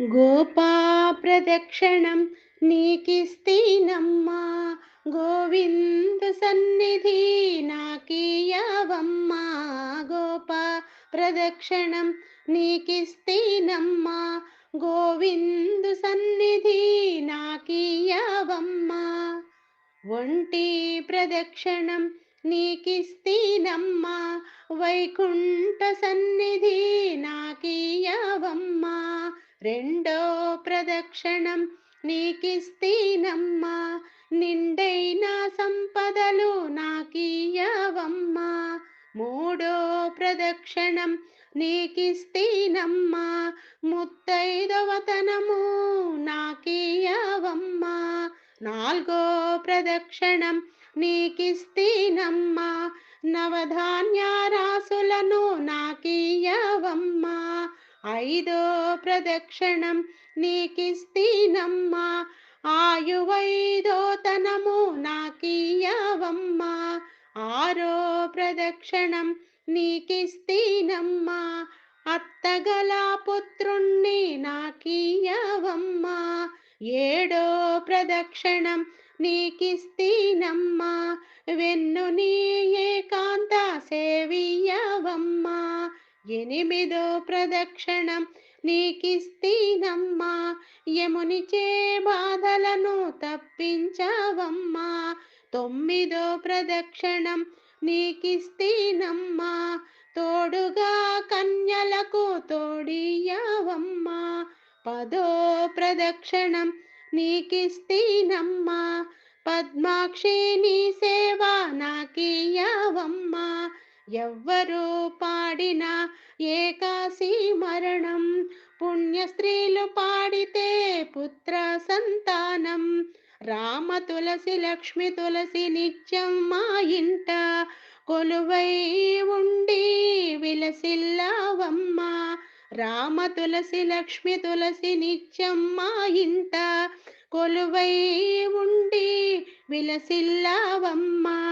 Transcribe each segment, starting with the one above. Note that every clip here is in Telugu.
గోపా ప్రదక్షిణం నీకిస్తీనమ్మా గోవింద సన్నిధి నాకీయవమ్మా గోపా ప్రదక్షిణం నీకిస్తీనమ్మా గోవిందు సన్నిధి నాకీయవమ్మా. ఒంటి ప్రదక్షిణం నీకిస్తీనమ్మా వైకుంఠ సన్నిధి నాకీ రెండో ప్రదక్షిణం నీకిస్తీనమ్మా నిండైన సంపదలు నాకీయవమ్మా మూడో ప్రదక్షిణం నీకిస్తీనమ్మా ముత్తైదవతనము నాకీయవమ్మా నాలుగో ప్రదక్షిణం నీకిస్తీనమ్మా నవధాన్యారాసులను నాకీయవమ్మా ఐదో ప్రదక్షిణం నీకిస్తీనమ్మా. ఆయువైదోతనము నాకీయవమ్మా ఆరో ప్రదక్షిణం నీకిస్తీనమ్మా. అత్తగల పుత్రుణ్ణి నాకీయవమ్మా ఏడో ప్రదక్షిణం నీకిస్తీనమ్మా. వెన్ను నీ ఏకాంత సేవి ఎనిమిదో ప్రదక్షిణం నీకిస్తీనమ్మా. యమునిచే బాధలను తప్పించవమ్మా. తొమ్మిదో ప్రదక్షిణం నీకిస్తీనమ్మా. తోడుగా కన్యలకు తోడియవమ్మా పదో ప్రదక్షిణం నీకిస్తీనమ్మా. పద్మాక్షి నీ సేవ నాకీయా ఎవ్వరూ పాడిన ఏకాశి మరణం. పుణ్య స్త్రీలు పాడితే పుత్ర సంతానం. రామ తులసి లక్ష్మి తులసి నిత్యం మా ఇంట. కొలువై ఉండి విలసిల్లావమ్మ. రామ తులసి లక్ష్మి తులసి నిత్యం మా ఇంట. కొలువై ఉండి విలసిల్లవమ్మ.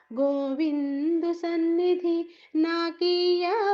గోవిందు సన్నిధి నాకీయవమ్మా